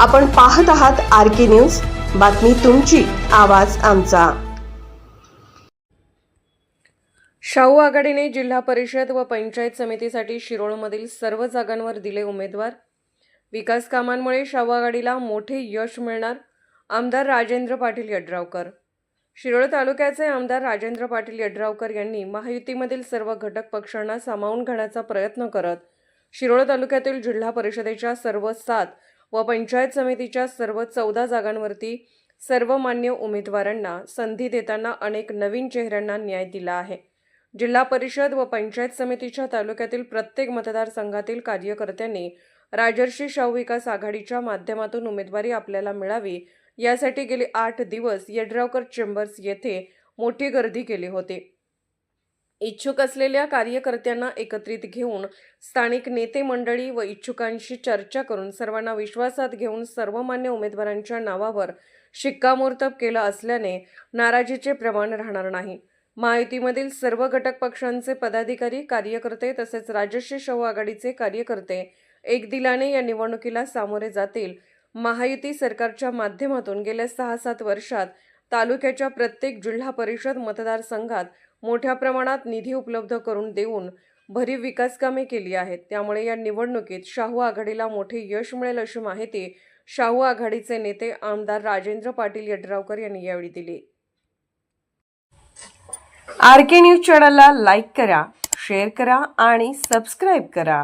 आपण पाहत आहात आर के न्यूज. बातमी तुमची आवाज आमचा. शाहू आघाडीने जिल्हा परिषद व पंचायत समितीसाठी शिरोळमधील सर्व जागांवर दिले उमेदवार. विकास कामांमुळे शाहू आघाडीला मोठे यश मिळणार आमदार राजेंद्र पाटील यड्रावकर. शिरोळ तालुक्याचे आमदार राजेंद्र पाटील यड्रावकर यांनी महायुतीमधील सर्व घटक पक्षांना सामावून घेण्याचा प्रयत्न करत शिरोळ तालुक्यातील जिल्हा परिषदेच्या सर्व सात व पंचायत समितीच्या सर्व चौदा जागांवरती सर्व मान्य उमेदवारांना संधी देताना अनेक नवीन चेहऱ्यांना न्याय दिला आहे. जिल्हा परिषद व पंचायत समितीच्या तालुक्यातील प्रत्येक मतदारसंघातील कार्यकर्त्यांनी राजर्षी शाहू विकास आघाडीच्या माध्यमातून उमेदवारी आपल्याला मिळावी यासाठी गेले आठ दिवस यड्रावकर चेंबर्स येथे मोठी गर्दी केली होती. इच्छुक असलेल्या कार्यकर्त्यांना एकत्रित घेऊन स्थानिक नेते मंडळी व इच्छुकांशी चर्चा करून सर्वांना विश्वासात घेऊन सर्वमान्य उमेदवारांच्या नावावर शिक्कामोर्तब केलं असल्याने नाराजीचे प्रमाण राहणार नाही. महायुतीमधील सर्व घटक पक्षांचे पदाधिकारी कार्यकर्ते तसेच राजश्री शाहू आघाडीचे कार्यकर्ते एक दिलाने या निवडणुकीला सामोरे जातील. महायुती सरकारच्या माध्यमातून गेल्या सहा सात वर्षात तालुक्याच्या प्रत्येक जिल्हा परिषद मतदारसंघात मोठ्या प्रमाणात निधी उपलब्ध करून देऊन भरीव विकास कामे केली आहेत. त्यामुळे या निवडणुकीत शाहू आघाडीला मोठे यश मिळेल अशी माहिती शाहू आघाडीचे नेते आमदार राजेंद्र पाटील यड्रावकर यांनी यावेळी दिली. आर के न्यूज चॅनलला लाईक करा शेअर करा आणि सबस्क्राईब करा.